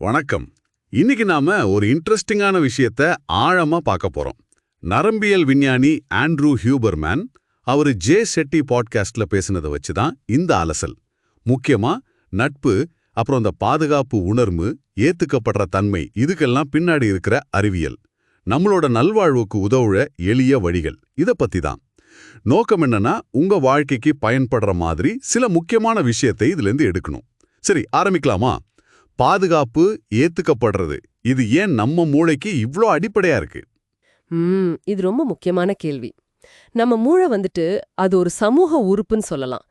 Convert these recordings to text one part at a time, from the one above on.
வணக்கம். இன்னைக்கு நாம ஒரு இன்ட்ரெஸ்டிங்கான விஷயத்த ஆழமா பார்க்க போறோம். நரம்பியல் விஞ்ஞானி ஆண்ட்ரூ ஹியூபர்மேன் அவரு ஜே செட்டி பாட்காஸ்ட்ல பேசினதை வச்சு தான் இந்த அலசல். முக்கியமா நட்பு அப்புறம் இந்த பாதுகாப்பு உணர்வு ஏத்துக்கப்படுற தன்மை இதுக்கெல்லாம் பின்னாடி இருக்கிற அறிவியல். நம்மளோட நல்வாழ்வுக்கு உதவுற எளிய வழிகள் இத பத்தி தான். நோக்கம் என்னன்னா உங்க வாழ்க்கைக்கு பயன்படுற மாதிரி சில முக்கியமான விஷயத்தை இதுல இருந்து எடுக்கணும். சரி ஆரம்பிக்கலாமா? பாதுகாப்பு ஏத்துக்கப்படுறது. இது ஏன் நம்ம மூளைக்கு இவ்ளோ அடிப்படையா இருக்கு? ம் இது ரொம்ப முக்கியமான கேள்வி. நம்ம மூளை வந்துட்டு அது ஒரு சமூக உறுப்புன்னு சொல்லலாம்.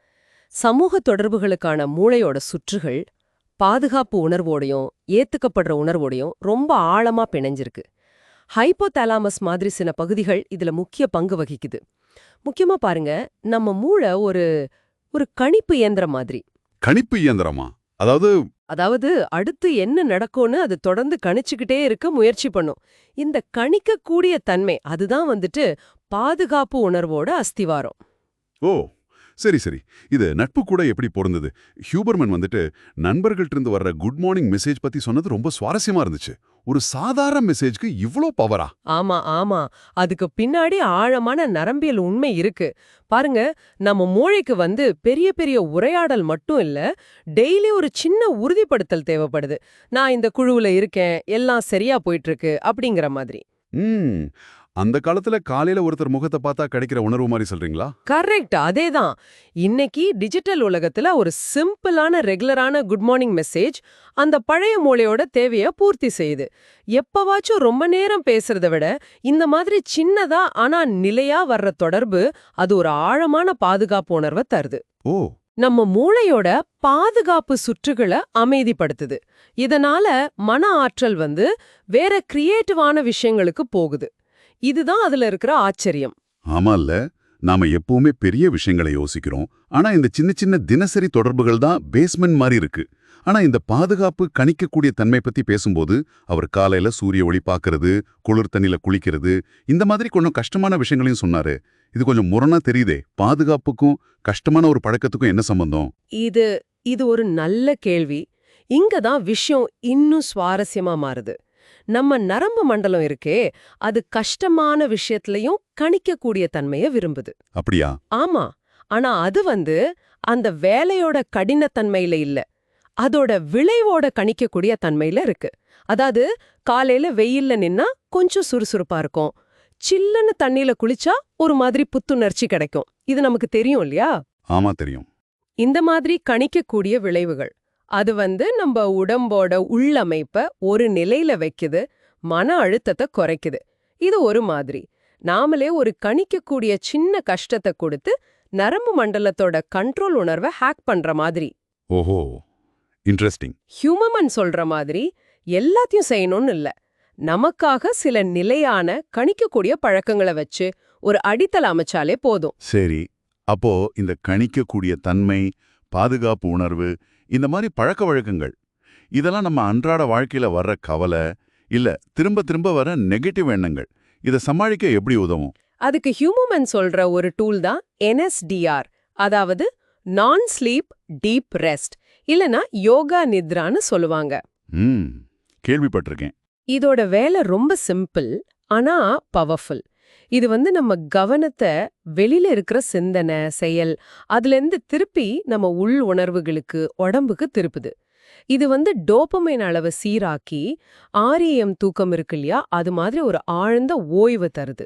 சமூக தொடர்புகளுக்கான மூளையோட சுற்றுகள் பாதுகாப்பு உணர்வோடையும் ஏத்துக்கப்படுற உணர்வோடையும் ரொம்ப ஆழமா பிணைஞ்சிருக்கு. ஹைப்போதாலாமஸ் மாதிரி சில பகுதிகள் இதுல முக்கிய பங்கு வகிக்குது. முக்கியமா பாருங்க நம்ம மூளை ஒரு ஒரு கணிப்பு இயந்திரம் மாதிரி. கணிப்பு இயந்திரமா? அதாவது அதாவது அடுத்து என்ன நடக்கும்னு அது தொடர்ந்து கணிச்சுக்கிட்டே இருக்க முயற்சி பண்ணும். இந்த கணிக்கக்கூடிய தன்மை அதுதான் வந்துட்டு பாதுகாப்பு உணர்வோட அஸ்திவாரம். ஓ சரி சரி. இது நட்பு கூட எப்படி பொருந்தது? ஹியூபர்மன் வந்துட்டு நண்பர்கள்ட்ட இருந்து வர்ற குட் மார்னிங் மெசேஜ் பத்தி சொன்னது ரொம்ப சுவாரஸ்யமா இருந்துச்சு. ஒரு சாதாரண மெசேஜ்க்கு இவ்ளோ பவரா ஆமா ஆமா. அதுக்கு பின்னாடி ஆழமான நரம்பியல் உண்மை இருக்கு. பாருங்க நம்ம மூளைக்கு வந்து பெரிய பெரிய உரையாடல் மட்டும் இல்ல டெய்லி ஒரு சின்ன உறுதிப்படுத்தல் தேவைப்படுது. நான் இந்த குழுவுல இருக்கேன் எல்லாம் சரியா போயிட்டு இருக்கு அப்படிங்கிற மாதிரி. அந்த காலத்துல காலையில ஒருத்தர் முகத்தை பார்த்தா கிடைக்கிற உணர்வு மாதிரி சொல்றீங்களா? கரெக்ட் அதேதான். இன்னைக்கு டிஜிட்டல் உலகத்துல ஒரு சிம்பிளான ரெகுலரான குட் மார்னிங் மெசேஜ் அந்த பழைய மூளையோட தேவைய பூர்த்தி செய்யுது. எப்பவாச்சும் ரொம்ப நேரம் பேசுறத விட இந்த மாதிரி சின்னதா ஆனா நிலையா வர்ற தொடர்பு அது ஒரு ஆழமான பாதுகாப்பு உணர்வை தருது. ஓ. நம்ம மூளையோட பாதுகாப்பு சுற்றுகளை அமைதிப்படுத்துது. இதனால மன ஆற்றல் வந்து வேற கிரியேட்டிவான விஷயங்களுக்கு போகுது. இதுதான் அதுல இருக்கிற ஆச்சரியம். ஆமால்ல நாம எப்பவுமே பெரிய விஷயங்களை யோசிக்கிறோம். ஆனா இந்த சின்ன சின்ன தினசரி தொடர்புகள் தான் பேஸ்மெண்ட் மாதிரி இருக்கு. ஆனா இந்த பாதுகாப்பு கணிக்கக்கூடிய தன்மை பத்தி பேசும்போது அவர் காலையில சூரிய ஒளி பார்க்கறது குளிர் தண்ணில குளிக்கிறது இந்த மாதிரி கொஞ்சம் கஷ்டமான விஷயங்களையும் சொன்னாரு. இது கொஞ்சம் முரணா தெரியுதே பாதுகாப்புக்கும் கஷ்டமான ஒரு பழக்கத்துக்கும் என்ன சம்பந்தம்? இது இது ஒரு நல்ல கேள்வி. இங்க தான் விஷயம் இன்னும் சுவாரஸ்யமா மாறுது. நம்ம நரம்பு மண்டலம் இருக்கே அது கஷ்டமான விஷயத்திலையும் கணிக்கக்கூடிய தன்மைய விரும்புது. அப்படியா? ஆமா. ஆனா அது வந்து அந்த வேலையோட கடினத்தன்மையில இல்ல. அதோட விளைவோட கணிக்கக்கூடிய தன்மையில இருக்கு. அதாவது காலையில வெயில்ல நின்னா கொஞ்சம் சுறுசுறுப்பா இருக்கும். சில்லுன்னு தண்ணியில குளிச்சா ஒரு மாதிரி புத்துணர்ச்சி கிடைக்கும். இது நமக்கு தெரியும் இல்லையா? ஆமா தெரியும். இந்த மாதிரி கணிக்கக்கூடிய விளைவுகள். அது வந்து நம்ம உடம்போட உள்ளமைப்ப ஒரு நிலையில வைக்குது மன அழுத்தத்தை குறைக்குது. இது ஒரு மாதிரி. நாமளே ஒரு கணிக்கக்கூடிய சின்ன கஷ்டத்தை கொடுத்து நரம்பு மண்டலத்தோட கண்ட்ரோல் உணர்வை ஹேக் பண்ற மாதிரி. ஓஹோ இன்ட்ரெஸ்டிங் ஹியூமன் சொல்ற மாதிரி எல்லாத்தையும் செய்யணும்னு இல்ல. நமக்காக சில நிலையான கணிக்கக்கூடிய பழக்கங்களை வச்சு ஒரு அடித்தள அமைச்சாலே போதும். சரி. அப்போ இந்த கணிக்கக்கூடிய தன்மை பாதுகாப்பு உணர்வு இந்த மாதிரி பழக்க வழக்கங்கள். இதெல்லாம் நம்ம அன்றாட வாழ்க்கையில வர்ற கவலை இல்ல திரும்ப திரும்ப வர நெகட்டிவ் எண்ணங்கள். இதை சமாளிக்க எப்படி உதவும்? அதுக்கு ஹியூமன் சொல்ற ஒரு டூல் தான் என்எஸ்டிஆர் அதாவது நான் ஸ்லீப் டீப் ரெஸ்ட் இல்லனா யோகா நித்ரான்னு சொல்லுவாங்க. கேள்விப்பட்டிருக்கேன். இதோட வேலை ரொம்ப சிம்பிள் ஆனா பவர்ஃபுல் இது வந்து நம்ம கவனத்தை வெளியில இருக்கிற சிந்தனை செயல் அதுல இருந்து திருப்பி நம்ம உள் உணர்வுகளுக்கு உடம்புக்கு திருப்புது. இது வந்து டோபமைன் அளவை சீராக்கி ஆரியம் தூக்கம் இருக்கு இல்லையா அது மாதிரி ஒரு ஆழ்ந்த ஓய்வு தருது.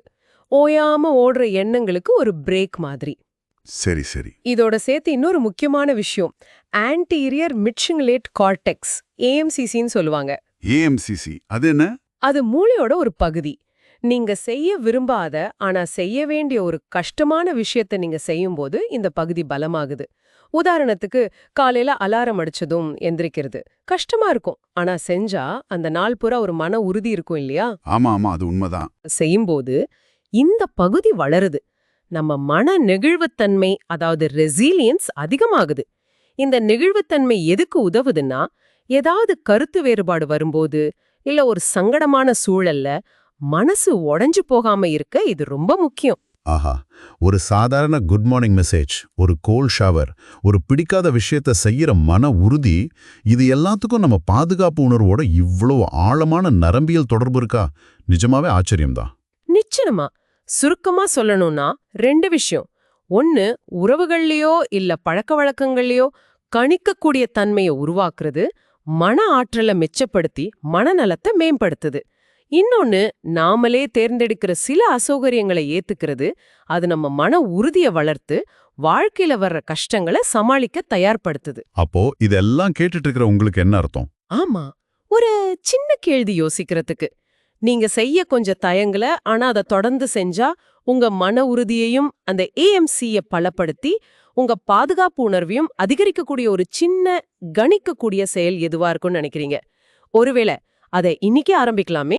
ஓயாம ஓடுற எண்ணங்களுக்கு ஒரு பிரேக் மாதிரி. சரி சரி. இதோட சேர்த்து இன்னொரு முக்கியமான விஷயம் ஆன்டீரியர் மிட்சிங்குலேட் கார்டெக்ஸ் ஏஎம்சிசின்னு சொல்லுவாங்க. ஏஎம்சிசி அது என்ன? அது மூளையோட ஒரு பகுதி. நீங்க செய்ய விரும்பாத ஆனா செய்ய வேண்டிய ஒரு கஷ்டமான விஷயத்தை நீங்க செய்யும்போது இந்த பகுதி பலமாகுது. உதாரணத்துக்கு காலையில அலாரம் அடிச்சதும் எந்திரிக்கிறது. கஷ்டமா இருக்கும். ஆனா செஞ்சா அந்த நாள் பூரா ஒரு மன உறுதி இருக்கும் இல்லையா? ஆமா ஆமா. அது உண்மைதான். செய்யும்போது இந்த பகுதி வளருது. நம்ம மன நெகிழ்வுத்தன்மை அதாவது ரெசிலியன்ஸ் அதிகமாகுது. இந்த நெகிழ்வுத்தன்மை எதுக்கு உதவுதுன்னா ஏதாவது கருத்து வேறுபாடு வரும்போது இல்ல ஒரு சங்கடமான சூழல்ல மனசு உடைஞ்சு போகாம இருக்க இது ரொம்ப முக்கியம். ஆஹா ஒரு சாதாரண குட் மார்னிங் மெசேஜ் ஒரு கோல் ஷவர் ஒரு பிடிக்காத விஷயத்த செய்யற மன உறுதி இது எல்லாத்துக்கும் நம்ம பாதுகாப்பு உணர்வோட இவ்வளவு ஆழமான நரம்பியல் தொடர்பு இருக்கா? நிஜமாவே ஆச்சரியம்தான். நிச்சயமா. சுருக்கமா சொல்லணும்னா ரெண்டு விஷயம். ஒன்னு உறவுகள்லயோ இல்ல பழக்க வழக்கங்கள்லயோ கணிக்கக்கூடிய தன்மையை உருவாக்குறது மன ஆற்றலை மிச்சப்படுத்தி மனநலத்தை மேம்படுத்துது. இன்னொன்னு நாமளே தேர்ந்தெடுக்கிற சில அசௌகரியங்களை ஏத்துக்கிறது அது நம்ம மன உறுதியை வளர்த்து வாழ்க்கையில வர்ற கஷ்டங்களை சமாளிக்க தயார்படுத்துது. அப்போ இதெல்லாம் கேட்டுட்டு இருக்கிற உங்களுக்கு என்ன அர்த்தம்? ஆமா ஒரு சின்ன கேள்வி யோசிக்கிறதுக்கு. நீங்க செய்ய கொஞ்சம் தயங்கல ஆனா அதை தொடர்ந்து செஞ்சா உங்க மன உறுதியையும் அந்த ஏஎம்சிய பலப்படுத்தி உங்க பாதுகாப்பு உணர்வையும் அதிகரிக்கக்கூடிய ஒரு சின்ன கணிக்கக்கூடிய செயல் எதுவா இருக்கும்னு நினைக்கிறீங்க? ஒருவேளை அதை இன்னைக்கே ஆரம்பிக்கலாமே?